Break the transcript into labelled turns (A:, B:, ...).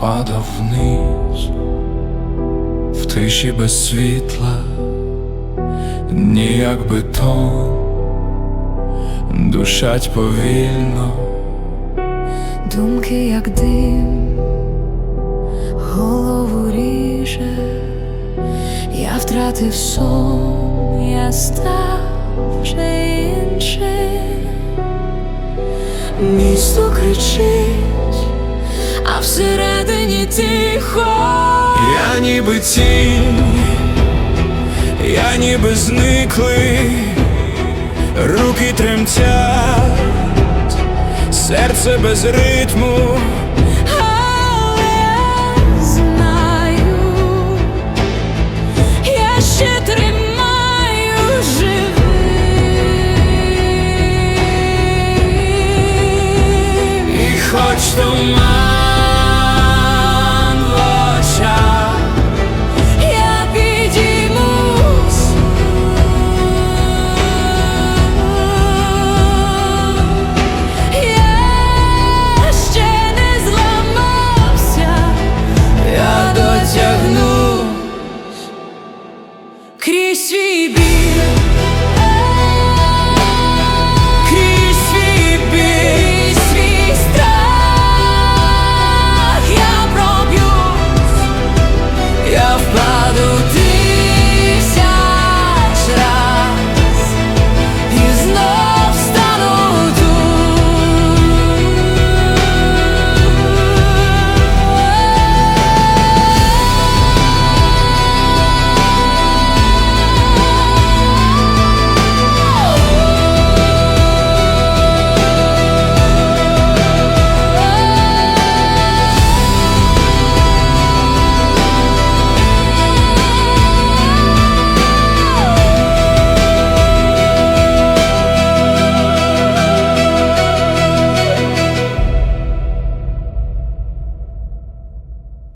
A: падав вниз, в тиші без світла, дні як бетон, душать повільно.
B: Думки, як дим, голову ріже, я втратив сон, я став вже іншим. Місто кричить, а всередині тихо.
A: Я ніби тінь, я ніби зниклий, руки тремтять, серце без ритму.
B: Але я знаю, Existe